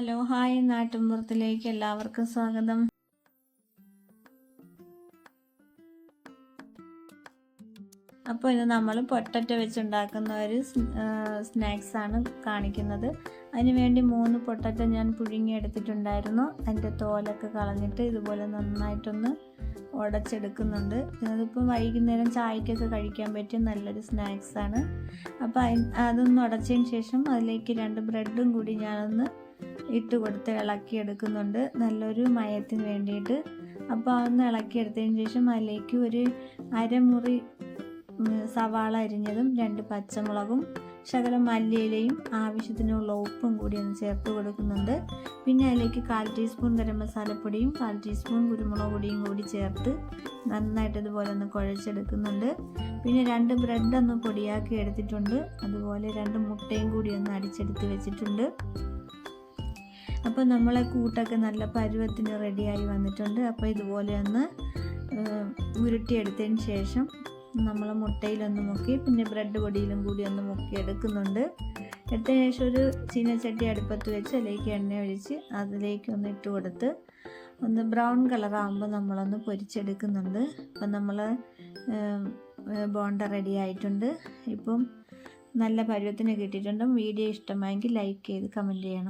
Hello hi നാട്ടുമ്പുറത്തിലേക്ക് എല്ലാവർക്കും സ്വാഗതം. അപ്പോൾ ഇത് നമ്മൾ പൊട്ടറ്റ വെച്ചുണ്ടാക്കുന്ന ഒരു സ്നാക്സ് ആണ് കാണിക്കുന്നത്. അതിനുവേണ്ടി മൂന്ന് പൊട്ടറ്റ ഞാൻ പുഴുങ്ങി എടുത്തിട്ടുണ്ടായിരുന്നു അതിന്റെ തോലൊക്കെ കളഞ്ഞിട്ട് ഇതുപോലെ നന്നായിട്ടൊന്ന് ഉടച്ചെടുക്കുന്നുണ്ട്. ഇതിപ്പോൾ വൈകുന്നേരം ചായക്കൊക്കെ കഴിക്കാൻ പറ്റിയ നല്ലൊരു സ്നാക്സ് ആണ് അപ്പോൾ അതൊന്ന് ഉടച്ചതിന് ശേഷം അതിലേക്ക് രണ്ട് ബ്രെഡും കൂടി ഞാനൊന്ന് ഇട്ട് കൊടുത്ത് ഇളക്കിയെടുക്കുന്നുണ്ട് നല്ലൊരു മയത്തിന് വേണ്ടിയിട്ട്. അപ്പോൾ അതൊന്ന് ഇളക്കിയെടുത്തതിന് ശേഷം അതിലേക്ക് ഒരു അരമുറി സവാള അരിഞ്ഞതും രണ്ട് പച്ചമുളകും ശകലം മല്ലിയിലയും ആവശ്യത്തിനുള്ള ഉപ്പും കൂടി ഒന്ന് ചേർത്ത് കൊടുക്കുന്നുണ്ട്. പിന്നെ അതിലേക്ക് കാൽ ടീസ്പൂൺ ഗരം മസാലപ്പൊടിയും കാൽ ടീസ്പൂൺ കുരുമുളക് പൊടിയും കൂടി ചേർത്ത് നന്നായിട്ട് ഇതുപോലെ ഒന്ന് കുഴച്ചെടുക്കുന്നുണ്ട്. പിന്നെ രണ്ട് ബ്രെഡ് ഒന്ന് പൊടിയാക്കി എടുത്തിട്ടുണ്ട്. അതുപോലെ രണ്ട് മുട്ടയും കൂടി ഒന്ന് അടിച്ചെടുത്ത് വെച്ചിട്ടുണ്ട്. അപ്പോൾ നമ്മളെ കൂട്ടൊക്കെ നല്ല പരുവത്തിന് റെഡിയായി വന്നിട്ടുണ്ട്. അപ്പോൾ ഇതുപോലെ ഒന്ന് ഉരുട്ടിയെടുത്തതിന് ശേഷം നമ്മൾ മുട്ടയിലൊന്ന് മുക്കി പിന്നെ ബ്രെഡ് പൊടിയിലും കൂടി ഒന്ന് മുക്കി എടുക്കുന്നുണ്ട് എടുത്തതിന് ശേഷം ഒരു ചീനച്ചട്ടി അടുപ്പത്ത് വെച്ച് അതിലേക്ക് എണ്ണ ഒഴിച്ച് അതിലേക്ക് ഒന്ന് ഇട്ട് കൊടുത്ത് ഒന്ന് ബ്രൗൺ കളറാകുമ്പോൾ നമ്മളൊന്ന് പൊരിച്ചെടുക്കുന്നുണ്ട്. അപ്പം നമ്മൾ ബോണ്ട റെഡി ആയിട്ടുണ്ട്. ഇപ്പം നല്ല പരുവത്തിന് കിട്ടിയിട്ടുണ്ട്. വീഡിയോ ഇഷ്ടമായെങ്കിൽ ലൈക്ക് ചെയ്ത് കമന്റ് ചെയ്യണം.